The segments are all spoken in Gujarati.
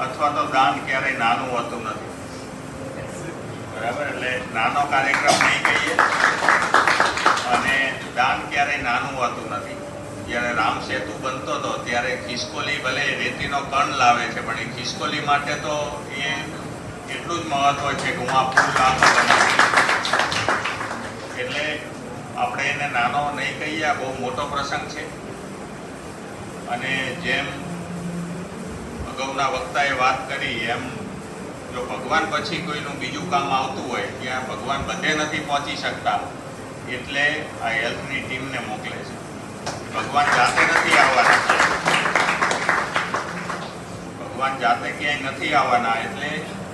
અથવા તો દાન ક્યારેય નાનું હોતું નથી. બરાબર? એટલે નાનો કાર્યક્રમ નહીં કહીએ. અને દાન ક્યારેય નાનું હોતું નથી. જ્યારે રામ સેતુ બનતો હતો, ત્યારે ખિસકોલી ભલે રેતીનો કણ લાવે છે, પણ એ ખિસકોલી માટે તો એ એટલું જ મહત્વ છે કે હું આ કામ એટલે આપણે એને નાનો નહીં કહીએ બહુ મોટો પ્રસંગ છે. અને જેમ અગાઉના વક્તાએ વાત કરી એમ, જો ભગવાન પછી કોઈનું બીજું કામ આવતું હોય, ત્યાં ભગવાન બધે નથી પહોંચી શકતા, એટલે આ હેલ્થની ટીમને મોકલે છે. ભગવાન જાતે નથી આવવાના. ભગવાન જાતે ક્યાંય નથી આવવાના, એટલે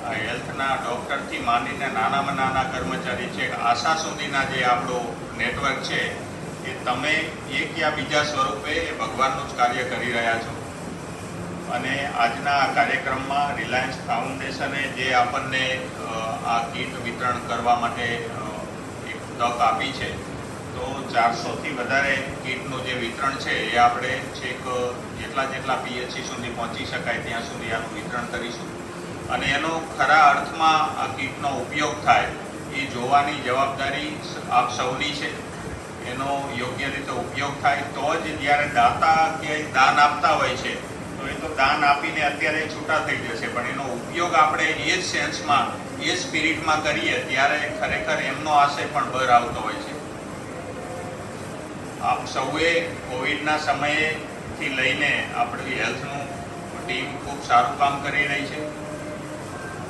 આ હેલ્થના ડૉક્ટરથી માંડીને નાનામાં નાના કર્મચારી છે, આશા સુધીના જે આપણું નેટવર્ક છે, એ તમે એક યા બીજા સ્વરૂપે ભગવાનનું જ કાર્ય કરી રહ્યા છો. અને આજના આ કાર્યક્રમમાં રિલાયન્સ ફાઉન્ડેશને જે આપણને આ કીટ વિતરણ કરવા માટે એક તક આપી છે, તો ચારસોથી વધારે કીટનું જે વિતરણ છે, એ આપણે છેક જેટલા જેટલા પીએચસી સુધી પહોંચી શકાય ત્યાં સુધી આનું વિતરણ કરીશું. અને એનો ખરા અર્થમાં આ કીટનો ઉપયોગ થાય એ જોવાની જવાબદારી આપ સૌની છે. એનો યોગ્ય રીતે ઉપયોગ થાય તો જ જ્યારે દાતા ક્યાંય દાન આપતા હોય છે તો દાન આપીને અત્યારે છૂટા થઈ જશે પણ એનો ઉપયોગ આપણે એ જ સેન્સમાં, એ સ્પિરિટમાં કરીએ ત્યારે ખરેખર એમનો આશય પણ બર આવતો હોય છે. આપ સૌએ કોવિડના સમયેથી લઈને આપણી હેલ્થનું ટીમ ખૂબ સારું કામ કરી રહી છે.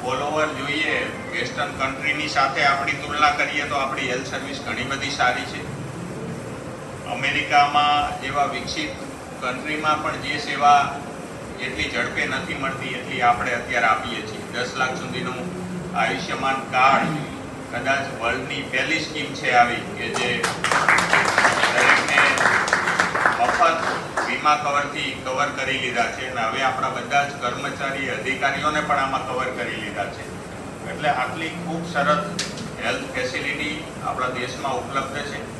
ઓલ જોઈએ, વેસ્ટર્ન કન્ટ્રીની સાથે આપણી તુલના કરીએ તો આપણી હેલ્થ સર્વિસ ઘણી બધી સારી છે. અમેરિકામાં જેવા વિકસિત કન્ટ્રીમાં પણ જે સેવા એટલી ઝડપે નથી મળતી, એટલી આપણે અત્યારે આપીએ છીએ. દસ લાખ સુધીનું આયુષ્યમાન કાર્ડ કદાચ વર્લ્ડની પહેલી સ્કીમ છે આવી કે જે દરેકને મફત વીમા કવરથી કવર કરી લીધા છે અને હવે આપણા બધા જ કર્મચારી અધિકારીઓને પણ આમાં કવર કરી લીધા છે. એટલે આટલી ખૂબ સરસ હેલ્થ ફેસિલિટી આપણા દેશમાં ઉપલબ્ધ છે.